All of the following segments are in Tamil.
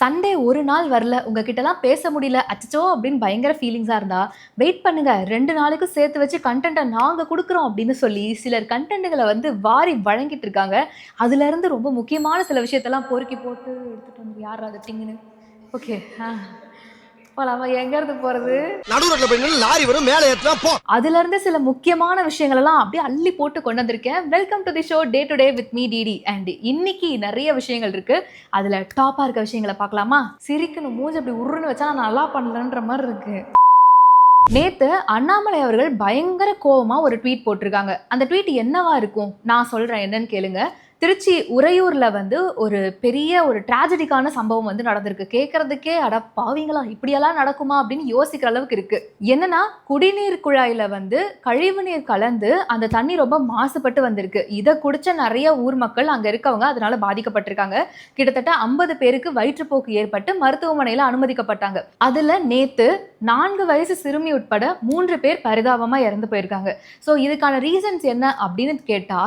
சண்டே ஒரு நாள் வரல. உங்ககிட்டலாம் பேச முடியல. அச்சச்சோ அப்படின்னு பயங்கர ஃபீலிங்ஸாக இருந்தா வெயிட் பண்ணுங்க. ரெண்டு நாளுக்கு சேர்த்து வச்சு கண்டென்ட்டை நாங்கள் கொடுக்குறோம். அப்படின்னு சொல்லி சிலர் கண்டென்ட்டுகளை வந்து வாரி வழங்கிட்டு இருக்காங்க. அதுலேருந்து ரொம்ப முக்கியமான சில விஷயத்தெல்லாம் பொறுக்கி போட்டு எடுத்துகிட்டு வந்து யார் அது டிங்குன்னு ஓகே ஆ. போலாமா ரோட்ல போய் நின்னு லாரி வரும் மேலே ஏற்றா போ. அதுல இருந்து சில முக்கியமான விஷயங்கள் எல்லாம் அப்படியே அள்ளி போட்டு கொண்டு வந்திருக்கேன். Welcome to the show day to day with me DD and இன்னைக்கு நிறைய விஷயங்கள் இருக்கு. அதுல டாப்பா இருக்க விஷயங்களை பார்க்கலாமா? சிரிக்கணும் மூஞ்சி அப்படி உருன்னு வச்சா நான் நல்லா பண்ணலன்ற மாதிரி இருக்கு. நேத்து அண்ணாமலை அவர்கள் பயங்கர கோவமா ஒரு ட்வீட் போட்டிருக்காங்க. அந்த ட்வீட் என்னவா இருக்கும்? நான் சொல்றேன் என்னன்னு கேளுங்க. திருச்சி உறையூரில் வந்து ஒரு பெரிய ஒரு டிராஜடிக்கான சம்பவம் வந்து நடந்திருக்கு. கேட்கறதுக்கே அட பாவீங்களா இப்படியெல்லாம் நடக்குமா அப்படின்னு யோசிக்கிற அளவுக்கு இருக்கு. என்னன்னா குடிநீர் குழாயில வந்து கழிவு நீர் கலந்து அந்த தண்ணி ரொம்ப மாசுபட்டு வந்திருக்கு. இதை குடிச்ச நிறைய ஊர் மக்கள் அங்கே இருக்கவங்க அதனால பாதிக்கப்பட்டிருக்காங்க. கிட்டத்தட்ட ஐம்பது பேருக்கு வயிற்றுப்போக்கு ஏற்பட்டு மருத்துவமனையில் அனுமதிக்கப்பட்டாங்க. அதுல நேத்து நான்கு வயசு சிறுமி உட்பட மூன்று பேர் பரிதாபமா இறந்து போயிருக்காங்க. ஸோ இதுக்கான ரீசன்ஸ் என்ன அப்படின்னு கேட்டா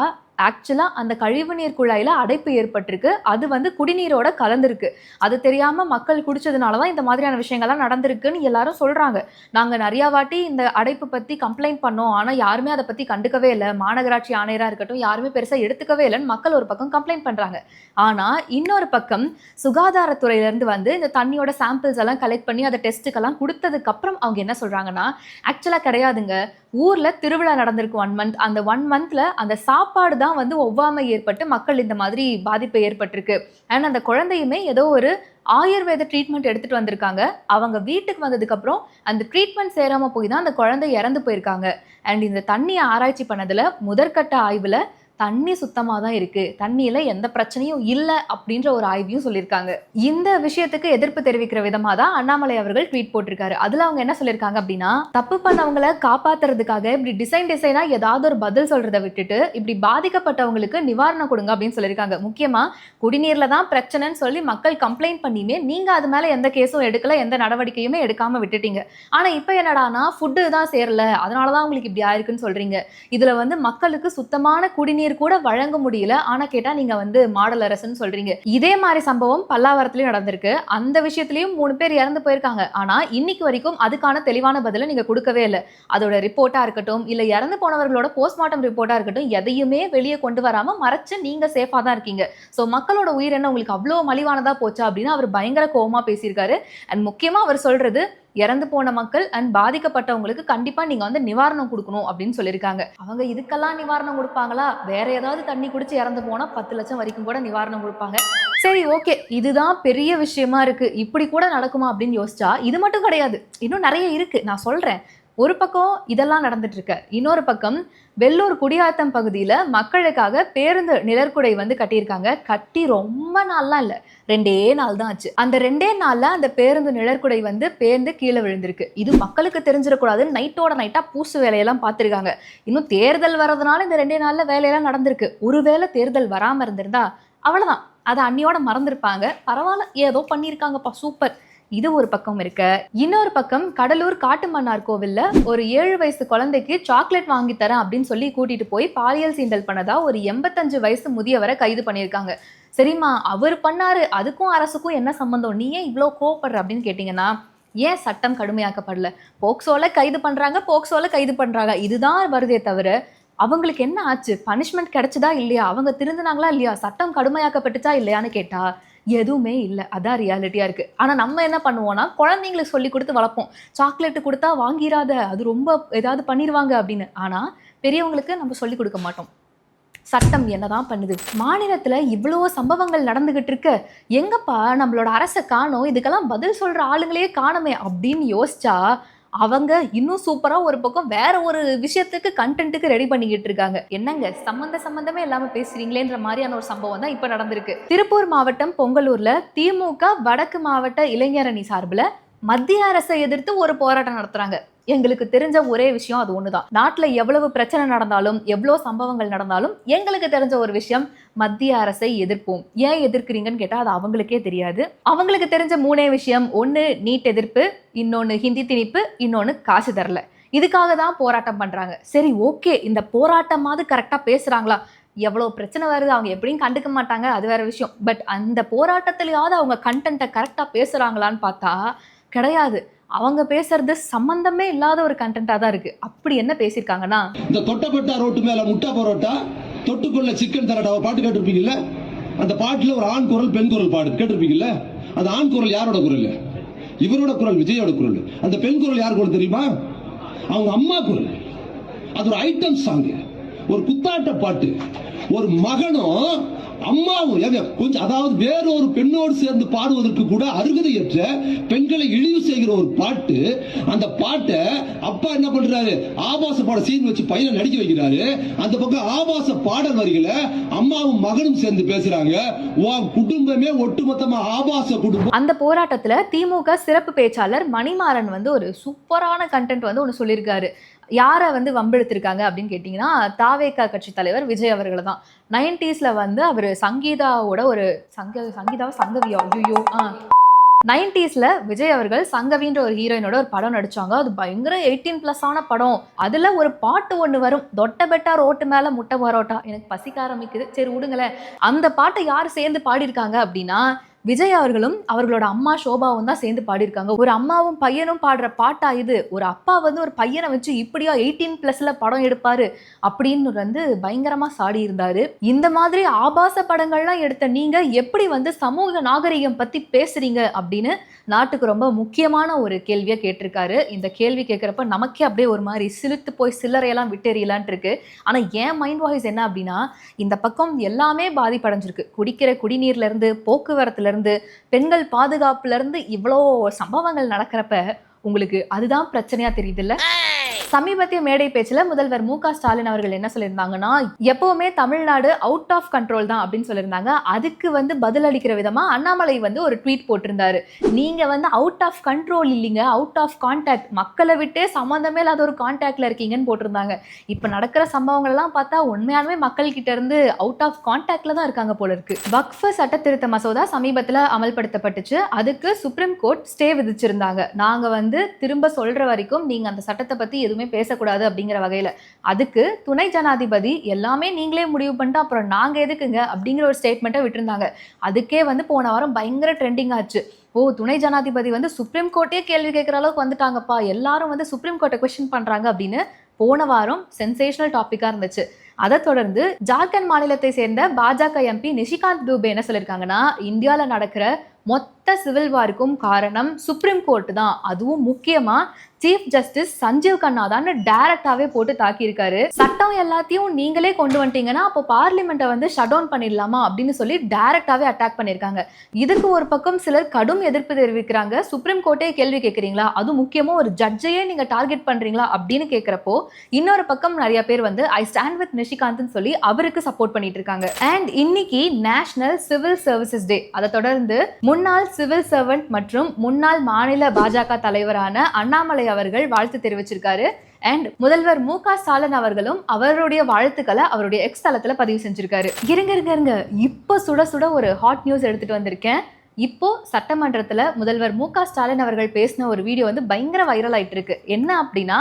ஆக்சுவலாக அந்த கழிவுநீர் குழாயில் அடைப்பு ஏற்பட்டிருக்கு. அது வந்து குடிநீரோட கலந்துருக்கு. அது தெரியாமல் மக்கள் குடிச்சதுனால தான் இந்த மாதிரியான விஷயங்கள்லாம் நடந்திருக்குன்னு எல்லாரும் சொல்கிறாங்க நாங்கள் நிறையா வாட்டி இந்த அடைப்பு பற்றி கம்ப்ளைண்ட் பண்ணோம். ஆனால் யாருமே அதை பற்றி கண்டுக்கவே இல்லை. மாநகராட்சி ஆணையராக இருக்கட்டும் யாருமே பெருசாக எடுத்துக்கவே இல்லைன்னு மக்கள் ஒரு பக்கம் கம்ப்ளைண்ட் பண்ணுறாங்க ஆனால் இன்னொரு பக்கம் சுகாதாரத்துறையிலேருந்து வந்து இந்த தண்ணியோட சாம்பிள்ஸ் எல்லாம் கலெக்ட் பண்ணி அதை டெஸ்ட்டுக்கெல்லாம் கொடுத்ததுக்கப்புறம் அவங்க என்ன சொல்கிறாங்கன்னா ஆக்சுவலாக கிடையாதுங்க. ஊரில் திருவிழா நடந்திருக்கு ஒன் மந்த் அந்த ஒன் மந்த்தில் அந்த சாப்பாடு தான் வந்து ஒவ்வாமை ஏற்பட்டு மக்கள் இந்த மாதிரி பாதிப்பு ஏற்பட்டிருக்கு. அண்ட் அந்த குழந்தையுமே ஏதோ ஒரு ஆயுர்வேத ட்ரீட்மெண்ட் எடுத்துட்டு வந்திருக்காங்க. அவங்க வீட்டுக்கு வந்ததுக்கப்புறம் அந்த ட்ரீட்மெண்ட் சேராமல் போய் தான் அந்த குழந்தை இறந்து போயிருக்காங்க. அண்ட் இந்த தண்ணியை ஆராய்ச்சி பண்ணதில் முதற்கட்ட ஆய்வில் தண்ணி சுத்தமாக தான் இருக்கு. தண்ணியில எந்த பிரச்சனையும் இல்லை அப்படின்ற ஒரு ஆய்வையும் சொல்லியிருக்காங்க. இந்த விஷயத்துக்கு எதிர்ப்பு தெரிவிக்கிற விதமாக தான் அண்ணாமலை அவர்கள் ட்வீட் போட்டிருக்காரு. அதுல அவங்க என்ன சொல்லியிருக்காங்க அப்படின்னா தப்பு பண்ணவங்களை காப்பாத்துறதுக்காக இப்படி டிசைன் டிசைனா ஏதாவது ஒரு பதில் சொல்றதை விட்டுட்டு இப்படி பாதிக்கப்பட்டவங்களுக்கு நிவாரணம் கொடுங்க அப்படின்னு சொல்லியிருக்காங்க. முக்கியமா குடிநீர்ல தான் பிரச்சனைன்னு சொல்லி மக்கள் கம்ப்ளைண்ட் பண்ணியுமே நீங்க அது மேல எந்த கேஸும் எடுக்கல எந்த நடவடிக்கையுமே எடுக்காம விட்டுட்டீங்க. ஆனா இப்போ என்னடானா ஃபுட்டு தான் சேரல. அதனாலதான் உங்களுக்கு இப்படி ஆயிருக்குன்னு சொல்றீங்க. இதுல வந்து மக்களுக்கு சுத்தமான குடிநீர் கூட வழங்க முடியல. ஆனா கேட்டா நீங்க வந்து மாடல் அரசுன்னு சொல்றீங்க. இதே மாதிரி சம்பவம் பல்லாவரத்துலயும் நடந்திருக்கு. அந்த விஷயத்திலயும் மூணு பேர் இறந்து போயிருக்காங்க. ஆனா இன்னைக்கு வரைக்கும் அதுக்கான தெளிவான பதிலை நீங்க கொடுக்கவே இல்லை. அதோட ரிப்போர்ட்டா இருக்கட்டும் இல்ல இறந்து போனவர்களோட போஸ்ட்மார்ட்டம் ரிப்போர்ட்டா இருக்கட்டும் எதையுமே வெளியே கொண்டு வராம மறைச்சு நீங்க சேஃபா தான் இருக்கீங்க. ஸோ மக்களோட உயிர் என்ன உங்களுக்கு அவ்வளோ மலிவானதா போச்சா அப்படின்னு அவர் பயங்கர கோபமா பேசியிருக்காரு. அண்ட் முக்கியமா அவர் சொல்றது இறந்து போன மக்கள் அண்ட் பாதிக்கப்பட்டவங்களுக்கு கண்டிப்பா நீங்க வந்து நிவாரணம் கொடுக்கணும் அப்படின்னு சொல்லியிருக்காங்க. அவங்க இதுக்கெல்லாம் நிவாரணம் கொடுப்பாங்களா? வேற ஏதாவது தண்ணி குடிச்சு இறந்து போனா பத்து லட்சம் வரைக்கும் கூட நிவாரணம் கொடுப்பாங்க. சரி ஓகே. இதுதான் பெரிய விஷயமா இருக்கு. இப்படி கூட நடக்குமா அப்படின்னு யோசிச்சா இது மட்டும் கிடையாது. இன்னும் நிறைய இருக்கு. நான் சொல்றேன். ஒரு பக்கம் இதெல்லாம் நடந்துட்டுருக்கு. இன்னொரு பக்கம் வெள்ளூர் குடியாத்தம் பகுதியில் மக்களுக்காக பேருந்து நிழற்குடை வந்து கட்டியிருக்காங்க. கட்டி ரொம்ப நாள்லாம் இல்லை. ரெண்டே நாள் தான் ஆச்சு. அந்த ரெண்டே நாளில் அந்த பேருந்து நிழற்குடை வந்து பேருந்து கீழே விழுந்திருக்கு. இது மக்களுக்கு தெரிஞ்சிடக்கூடாதுன்னு நைட்டோட நைட்டாக பூசு வேலையெல்லாம் பார்த்துருக்காங்க. இன்னும் தேர்தல் வர்றதுனால இந்த ரெண்டே நாளில் வேலையெல்லாம் நடந்திருக்கு. ஒருவேளை தேர்தல் வராமல் இருந்திருந்தா அவ்வளோதான் அதை அன்னியோட மறந்துருப்பாங்க. பரவாயில்ல. ஏதோ பண்ணியிருக்காங்கப்பா. சூப்பர். இது ஒரு பக்கம் இருக்க. இன்னொரு பக்கம் கடலூர் காட்டுமன்னார் கோவில்ல ஒரு ஏழு வயசு குழந்தைக்கு சாக்லேட் வாங்கி தரேன் அப்படின்னு சொல்லி கூட்டிட்டு போய் பாலியல் சீண்டல் பண்ணதா ஒரு எண்பத்தஞ்சு வயசு முதியவரை கைது பண்ணியிருக்காங்க. சரிம்மா அவர் பண்ணாரு. அதுக்கும் அரசுக்கும் என்ன சம்பந்தம்? நீ ஏன் இவ்வளோ கோவப்படுற அப்படின்னு கேட்டிங்கன்னா ஏன் சட்டம் கடுமையாக்கப்படல? போக்சோல கைது பண்ணுறாங்க போக்சோல கைது பண்ணுறாங்க இதுதான் வருதே தவிர அவங்களுக்கு என்ன ஆச்சு? பனிஷ்மெண்ட் கிடைச்சதா இல்லையா? அவங்க திருந்தினாங்களா இல்லையா? சட்டம் கடுமையாக்கப்பட்டுச்சா இல்லையான்னு கேட்டா எதுவுமே இல்லை. அதான் ரியாலிட்டியா இருக்கு. ஆனா நம்ம என்ன பண்ணுவோம்னா குழந்தைங்களுக்கு சொல்லி கொடுத்து வளர்ப்போம். சாக்லேட் கொடுத்தா வாங்கிராத அது ரொம்ப ஏதாவது பண்ணிடுவாங்க அப்படின்னு. ஆனா பெரியவங்களுக்கு நம்ம சொல்லி கொடுக்க மாட்டோம். சட்டம் என்னதான் பண்ணுது? மாநிலத்துல இவ்வளோ சம்பவங்கள் நடந்துகிட்டு இருக்கு. எங்கப்பா நம்மளோட அரசை காணோம்? இதுக்கெல்லாம் பதில் சொல்ற ஆளுங்களே காணுமே அப்படின்னு யோசிச்சா அவங்க இன்னும் சூப்பரா ஒரு பக்கம் வேற ஒரு விஷயத்துக்கு கண்டென்ட்டுக்கு ரெடி பண்ணிக்கிட்டு இருக்காங்க. என்னங்க? சம்பந்த சம்பந்தமே இல்லாம பேசுறீங்களேன்ற மாதிரியான ஒரு சம்பவம் தான் இப்ப நடந்திருக்கு. திருப்பூர் மாவட்டம் பொங்கலூர்ல திமுக வடக்கு மாவட்ட இளைஞரணி சார்பில் மத்திய அரசை எதிர்த்து ஒரு போராட்டம் நடத்துறாங்க. எங்களுக்கு தெரிஞ்ச ஒரே விஷயம் அது ஒண்ணுதான். நாட்டுல எவ்வளவு பிரச்சனை நடந்தாலும் எவ்வளோ சம்பவங்கள் நடந்தாலும் எங்களுக்கு தெரிஞ்ச ஒரு விஷயம் மத்திய அரசை எதிர்ப்போம். ஏன் எதிர்க்கிறீங்கன்னு கேட்டா அது அவங்களுக்கே தெரியாது. அவங்களுக்கு தெரிஞ்ச மூணே விஷயம். ஒண்ணு நீட் எதிர்ப்பு இன்னொன்னு ஹிந்தி திணிப்பு இன்னொன்னு காசு தரல. இதுக்காக தான் போராட்டம் பண்றாங்க. சரி ஓகே. இந்த போராட்டமாவது கரெக்டா பேசுறாங்களா? எவ்வளோ பிரச்சனை வருது அவங்க எப்படியும் கண்டுக்க மாட்டாங்க அது வேற விஷயம். பட் அந்த போராட்டத்திலேயாவது அவங்க கண்டென்ட்டை கரெக்டாக பேசுகிறாங்களான்னு பார்த்தா கிடையாது. அவங்க பேசுறது சம்பந்தமே இல்லாத ஒரு கண்டென்ட்டாக தான் இருக்கு. அப்படி என்ன பேசியிருக்காங்கன்னா இந்த தொட்டப்பட்டா ரோட்டு மேல முட்டா பரோட்டா தொட்டுக்குள்ள சிக்கன் தரடா பாட்டு கேட்டிருப்பீங்கல்ல? அந்த பாட்டுல ஒரு ஆண் குரல் பெண் குரல் பாடு கேட்டிருப்பீங்கல்ல? அந்த ஆண் குரல் யாரோட குரல்? இவரோட குரல் விஜயோட குரல். அந்த பெண் குரல் யார் குரல் தெரியுமா? அவங்க அம்மா குரல். அது ஒரு ஐட்டம் சாங் ஒரு குத்தாட்ட பாட்டு. ஒரு மகனும் அம்மாவும் கொஞ்சம் அதாவது வேறொரு பெண்ணோடு சேர்ந்து பாடுவதற்கு கூட அருகதையற்ற பெண்களை இழிவு செய்கிற ஒரு பாட்டு. அந்த பாட்டை அப்பா என்ன பண்றாரு? ஆபாச பாட சீன் வச்சு பையனை நடிக்க வைக்கிறாரு. அந்த பக்கம் ஆபாச பாடல் வரிகளை அம்மாவும் மகனும் சேர்ந்து பேசுறாங்க. உன் குடும்பமே ஒட்டுமொத்தமா ஆபாச குடும்பம். அந்த போராட்டத்துல திமுக சிறப்பு பேச்சாளர் மணிமாறன் வந்து ஒரு சூப்பரான கண்டென்ட் வந்து ஒன்று சொல்லியிருக்காரு. யாரை வந்து வம்பெடுத்திருக்காங்க அப்படின்னு கேட்டிங்கன்னா தாவேக்கா கட்சி தலைவர் விஜய் அவர்களை தான். நைன்டிஸில் வந்து அவர் சங்கீதாவோட ஒரு சங்க சங்கீதாவை சங்கவியா? ஐயோ ஆ. நைன்டிஸில் விஜய் அவர்கள் சங்கவின்ற ஒரு ஹீரோயினோட ஒரு படம் நடிச்சாங்க. அது பயங்கர எயிட்டீன் ப்ளஸ் ஆன படம். அதில் ஒரு பாட்டு ஒன்று வரும். தொட்ட பெட்டா ரோட்டு மேலே முட்டை பரோட்டா. எனக்கு பசிக்க ஆரம்பிக்குது. சரி விடுங்களேன். அந்த பாட்டை யார் சேர்ந்து பாடியிருக்காங்க அப்படின்னா விஜய் அவர்களும் அவர்களோட அம்மா சோபாவும் தான் சேர்ந்து பாடியிருக்காங்க. ஒரு அம்மாவும் பையனும் பாடுற பாட்டா இது? ஒரு அப்பா வந்து ஒரு பையனை வச்சு இப்படியா எயிட்டீன் பிளஸ்ல படம் எடுப்பாரு அப்படின்னு வந்து பயங்கரமா சாடி இருந்தாரு இந்த மாதிரி ஆபாச படங்கள்லாம் எடுத்த நீங்க எப்படி வந்து சமூக நாகரிகம் பத்தி பேசுறீங்க அப்படின்னு நாட்டுக்கு ரொம்ப முக்கியமான ஒரு கேள்வியை கேட்டிருக்காரு. இந்த கேள்வி கேட்குறப்ப நமக்கே அப்படியே ஒரு மாதிரி சிலுத்து போய் சில்லறையெல்லாம் விட்டெறியலான்ட்டு இருக்கு. ஆனா என் மைண்ட் வாய்ஸ் என்ன அப்படின்னா இந்த பக்கம் எல்லாமே பாதிப்படைஞ்சிருக்கு. குடிக்கிற குடிநீர்ல இருந்து போக்குவரத்துல இருந்து பெண்கள் பாதுகாப்புல இருந்து இவ்வளோ சம்பவங்கள் நடக்கிறப்ப உங்களுக்கு அதுதான் பிரச்சனையா தெரியுதுல்ல? சமீபத்திய மேடை பேச்சுல முதல்வர் மு ஸ்டாலின் அவர்கள் என்ன சொல்லியிருந்தாங்கன்னா எப்பவுமே தமிழ்நாடு அவுட் ஆஃப் கண்ட்ரோல் தான் அப்படின்னு சொல்லியிருந்தாங்க. அதுக்கு வந்து பதில் அளிக்கிற விதமா அண்ணாமலை வந்து ஒரு ட்வீட் போட்டிருந்தாரு. நீங்க வந்து அவுட் ஆஃப் கண்ட்ரோல் இல்லைங்க அவுட் ஆஃப் கான்டாக்ட் மக்களை விட்டே சம்மந்தமே இல்லாத ஒரு கான்டாக்ட்ல இருக்கீங்கன்னு போட்டிருந்தாங்க. இப்ப நடக்கிற சம்பவங்கள் எல்லாம் பார்த்தா உண்மையாலுமே மக்கள் கிட்ட இருந்து அவுட் ஆஃப் கான்டாக்ட்ல தான் இருக்காங்க போல இருக்கு. வக்ஃப் சட்ட திருத்த மசோதா சமீபத்துல அமல்படுத்தப்பட்டுச்சு. அதுக்கு சுப்ரீம் கோர்ட் ஸ்டே விதிச்சிருந்தாங்க. நாங்க வந்து திரும்ப சொல்ற வரைக்கும் நீங்க அந்த சட்டத்தை பத்தி எதுவுமே பேசக்கூடாது அப்படிங்கிற வகையில. அதுக்கு துணை ஜனாதிபதி எல்லாமே நீங்களே முடிவு பண்ணிட்டு அப்புறம் நாங்க எதுக்குங்க அப்படிங்கிற ஒரு ஸ்டேட்மெண்ட்டை விட்டுருந்தாங்க. அதுக்கே வந்து போன வாரம் பயங்கர ட்ரெண்டிங் ஆச்சு. ஓ துணை ஜனாதிபதி வந்து சுப்ரீம் கோர்ட்டே கேள்வி கேட்குற அளவுக்கு வந்துட்டாங்கப்பா. எல்லாரும் வந்து சுப்ரீம் கோர்ட்டை கொஸ்டின் பண்றாங்க அப்படின்னு போன வாரம் சென்சேஷனல் டாப்பிக்காக இருந்துச்சு. அதை தொடர்ந்து ஜார்க்கண்ட் மாநிலத்தை சேர்ந்த பாஜக எம்பி நிஷிகாந்த் தூபே என்ன சொல்லியிருக்காங்கன்னா இந்தியாவில் நடக்கிற மொத்த மொத்த சிவில் வாருக்கும் காரணம் சுப்ரீம் கோர்ட் தான். அதுவும் முக்கியமா சீஃப் ஜஸ்டிஸ் சஞ்சீவ் கண்ணா தான் டைரக்டாவே போட்டு தாக்கியிருக்காரு. சட்டம் எல்லாத்தையும் நீங்களே கொண்டு வந்துட்டீங்கன்னா அப்போ பார்லிமெண்ட்டை வந்து ஷட் டவுன் பண்ணிடலாமா அப்படின்னு சொல்லி டைரக்டாவே அட்டாக் பண்ணியிருக்காங்க. இதுக்கு ஒரு பக்கம் சிலர் கடும் எதிர்ப்பு தெரிவிக்கிறாங்க. சுப்ரீம் கோர்ட்டே கேள்வி கேட்குறீங்களா? அது முக்கியமா ஒரு ஜட்ஜையே நீங்க டார்கெட் பண்றீங்களா அப்படின்னு கேட்குறப்போ இன்னொரு பக்கம் நிறைய பேர் வந்து ஐ ஸ்டாண்ட் வித் நிஷிகாந்த்னு சொல்லி அவருக்கு சப்போர்ட் பண்ணிட்டு இருக்காங்க. அண்ட் இன்னைக்கு நேஷனல் சிவில் சர்வீசஸ் டே அதை தொடர்ந்து முன்னாள் சிவில் சர்வன்ட் மற்றும் முன்னாள் மாநில பாஜக தலைவரான அண்ணாமலை அவர்கள் வாழ்த்து தெரிவிச்சிருக்காரு. அண்ட் முதல்வர் மு க ஸ்டாலின் அவர்களும் அவருடைய வாழ்த்துக்களை அவருடைய எக்ஸ் தளத்துல பதிவு செஞ்சிருக்காரு. இருங்க இருங்க இருங்க. இப்போ சுட சுட ஒரு ஹாட் நியூஸ் எடுத்துட்டு வந்திருக்கேன். இப்போ சட்டமன்றத்துல முதல்வர் மு க ஸ்டாலின் அவர்கள் பேசின ஒரு வீடியோ வந்து பயங்கர வைரல் ஆயிட்டு இருக்கு என்ன அப்படின்னா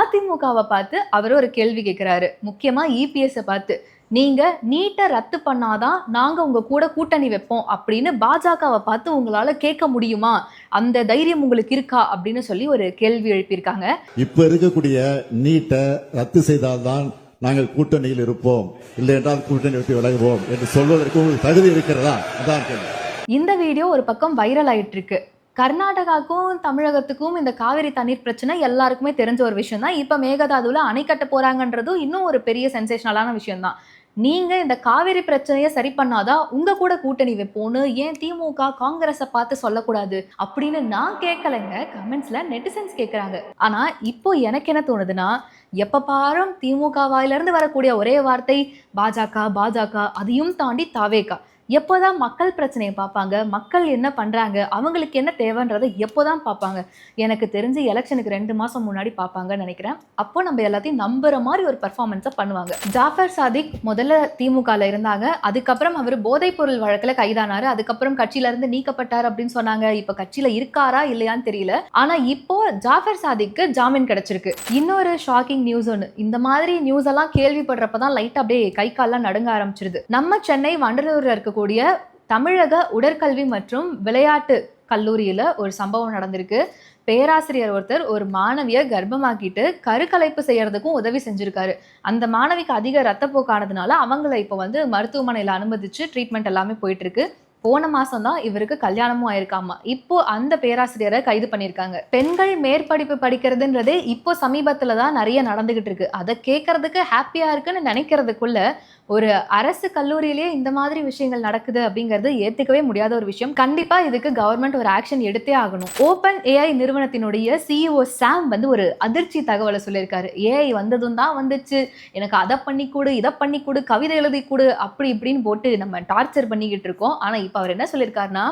அதிமுகவை பார்த்து அவர் ஒரு கேள்வி கேட்குறாரு முக்கியமா இபிஎஸ்ஸை பார்த்து. நீங்க நீட்டை ரத்து பண்ணாதான் நாங்க உங்க கூட கூட்டணி வைப்போம் அப்படின்னு பாஜகவை பார்த்து உங்களால கேட்க முடியுமா? அந்த தைரியம் உங்களுக்கு இருக்கா? அப்படின்னு சொல்லி ஒரு கேள்வி எழுப்பியிருக்காங்க. இப்ப இருக்கக்கூடிய நீட்டை ரத்து செய்தால்தான் நாங்கள் கூட்டணியில் இருப்போம். இல்லை என்றால் கூட்டணி விட்டு விலகுவோம் என்று சொல்வதற்கு உங்களுக்கு தகுதி இருக்கிறதா? அதான் இந்த வீடியோ ஒரு பக்கம் வைரல் ஆயிட்டு இருக்கு கர்நாடகாவுக்கும் தமிழகத்துக்கும் இந்த காவிரி தண்ணீர் பிரச்சனை எல்லாருக்குமே தெரிஞ்ச ஒரு விஷயம் தான் இப்போ மேகதாதுவில் அணை கட்ட போகிறாங்கன்றதும் இன்னும் ஒரு பெரிய சென்சேஷனலான விஷயம் தான் நீங்கள் இந்த காவிரி பிரச்சனையை சரி பண்ணாதான் உங்கள் கூட கூட்டணி வைப்போன்னு ஏன் திமுக காங்கிரஸை பார்த்து சொல்லக்கூடாது அப்படின்னு நான் கேட்கலைங்க. கமெண்ட்ஸில் நெட்டிசன்ஸ் கேட்குறாங்க ஆனால் இப்போ எனக்கு என்ன தோணுதுன்னா எப்போ பாரும் திமுக வாயிலிருந்து வரக்கூடிய ஒரே வார்த்தை பாஜக பாஜக அதையும் தாண்டி தாவேக்கா எப்போதான் மக்கள் பிரச்சனையை பார்ப்பாங்க மக்கள் என்ன பண்ணுறாங்க அவங்களுக்கு என்ன தேவைன்றதை எப்போதான் பார்ப்பாங்க. எனக்கு தெரிஞ்சு எலெக்ஷனுக்கு ரெண்டு மாதம் முன்னாடி பார்ப்பாங்கன்னு நினைக்கிறேன். அப்போ நம்ம எல்லாத்தையும் நம்புற மாதிரி ஒரு பர்ஃபார்மன்ஸை பண்ணுவாங்க. ஜாஃபர் சாதிக் முதல்ல திமுகவில் இருந்தாங்க. அதுக்கப்புறம் அவர் போதைப் பொருள் வழக்கில் கைதானார். அதுக்கப்புறம் கட்சியிலேருந்து நீக்கப்பட்டார் அப்படின்னு சொன்னாங்க. இப்போ கட்சியில் இருக்காரா இல்லையான்னு தெரியல. ஆனால் இப்போ ஜாஃபர் சாதிக்கு ஜாமீன் கிடைச்சிருக்கு. இன்னொரு ஷாக்கிங் நியூஸ் ஒன்று இந்த மாதிரி நியூஸ் எல்லாம் கேள்விப்படுறப்பதான் லைட் அப்படியே கை கால்லாம் நடுங்க ஆரம்பிச்சிருது. நம்ம சென்னை வண்டலூரில் இருக்க இருக்கக்கூடிய தமிழக உடற்கல்வி மற்றும் விளையாட்டு கல்லூரியில் ஒரு சம்பவம் நடந்திருக்கு. பேராசிரியர் ஒருத்தர் ஒரு மாணவியை கர்ப்பமாக்கிட்டு கருக்கலைப்பு செய்யறதுக்கும் உதவி செஞ்சிருக்காரு. அந்த மாணவிக்கு அதிக ரத்தப்போக்கானதுனால அவங்கள இப்போ வந்து மருத்துவமனையில் அனுமதிச்சு ட்ரீட்மெண்ட் எல்லாமே போயிட்டு இருக்கு போன மாசம் தான் இவருக்கு கல்யாணமும் ஆயிருக்காமா? இப்போ அந்த பேராசிரியரை கைது பண்ணியிருக்காங்க. பெண்கள் மேற்படிப்பு படிக்கிறதுன்றதே இப்போ சமீபத்துல தான் நிறைய நடந்துகிட்டு இருக்கு. அதை கேட்கறதுக்கு ஹாப்பியா இருக்குன்னு நினைக்கிறதுக்குள்ள ஒரு அரசு கல்லூரியிலேயே இந்த மாதிரி விஷயங்கள் நடக்குது அப்படிங்கிறது ஏத்துக்கவே முடியாத ஒரு விஷயம். கண்டிப்பா இதுக்கு கவர்மெண்ட் ஒரு ஆக்ஷன் எடுத்தே ஆகணும். ஓப்பன் ஏஐ நிறுவனத்தினுடைய சிஇஓ சாம் வந்து ஒரு அதிர்ச்சி தகவலை சொல்லியிருக்காரு. ஏஐ வந்ததும் தான் வந்துச்சு. எனக்கு அதை பண்ணி கொடு இதை பண்ணி கொடு கவிதை எழுதி கொடு அப்படி இப்படின்னு போட்டு நம்ம டார்ச்சர் பண்ணிக்கிட்டு இருக்கோம். ஆனா இப்போ அவர் என்ன சொல்லியிருக்காருன்னா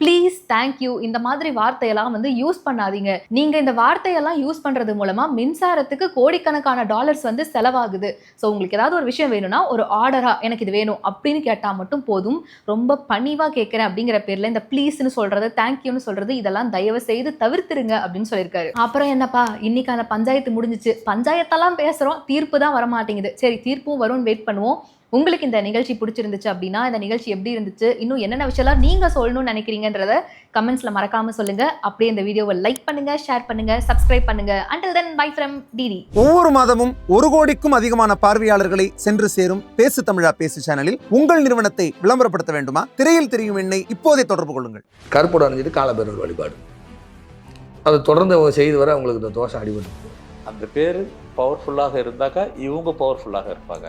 ப்ளீஸ் தேங்க்யூ இந்த மாதிரி வார்த்தையெல்லாம் வந்து யூஸ் பண்ணாதீங்க. நீங்க இந்த வார்த்தையெல்லாம் யூஸ் பண்றது மூலமா மின்சாரத்துக்கு கோடிக்கணக்கான டாலர்ஸ் வந்து செலவாகுது. ஸோ உங்களுக்கு ஏதாவது ஒரு விஷயம் வேணும்னா ஒரு ஆர்டரா எனக்கு இது வேணும் அப்படின்னு கேட்டால் மட்டும் போதும். ரொம்ப பணிவாக கேட்குறேன் அப்படிங்கிற பேர்ல இந்த ப்ளீஸ்னு சொல்றது தேங்க்யூன்னு சொல்றது இதெல்லாம் தயவு செய்து தவிர்த்துருங்க அப்படின்னு சொல்லியிருக்காரு. அப்புறம் என்னப்பா? இன்னைக்கான பஞ்சாயத்து முடிஞ்சிச்சு. பஞ்சாயத்தெல்லாம் பேசுறோம். தீர்ப்பு தான் வர மாட்டேங்குது சரி தீர்ப்பும் வரும்னு வெயிட் பண்ணுவோம். உங்களுக்கு இந்த நிகழ்ச்சி பிடிச்சிருந்துச்சு அப்படின்னா இந்த நிகழ்ச்சி எப்படி இருந்துச்சு இன்னும் என்னென்ன விஷயம்லாம் நீங்க சொல்லணும்னு நினைக்கிறீங்கன்றத கமெண்ட்ஸ்ல மறக்காம சொல்லுங்க. அப்படியே இந்த வீடியோவை லைக் பண்ணுங்க ஷேர் பண்ணுங்க சப்ஸ்கிரைப் பண்ணுங்க. Until then bye from DD ஒவ்வொரு மாதமும் ஒரு கோடிக்கும் அதிகமான பார்வையாளர்களை சென்று சேரும் பேசு தமிழா பேசு சேனலில் உங்கள் நிறுவனத்தை விளம்பரப்படுத்த வேண்டுமா? திரையில் தெரியும் எண்ணை இப்போதே தொடர்பு கொள்ளுங்கள். கருப்போட அணிஞ்சிட்டு காலபேரர் வழிபாடு. அதை தொடர்ந்து அவங்க செய்து வர அவங்களுக்கு இந்த தோஷம் அடிபட்டு அந்த பேர் பவர்ஃபுல்லாக இருந்தாக்கா இவங்க பவர்ஃபுல்லாக இருப்பாங்க.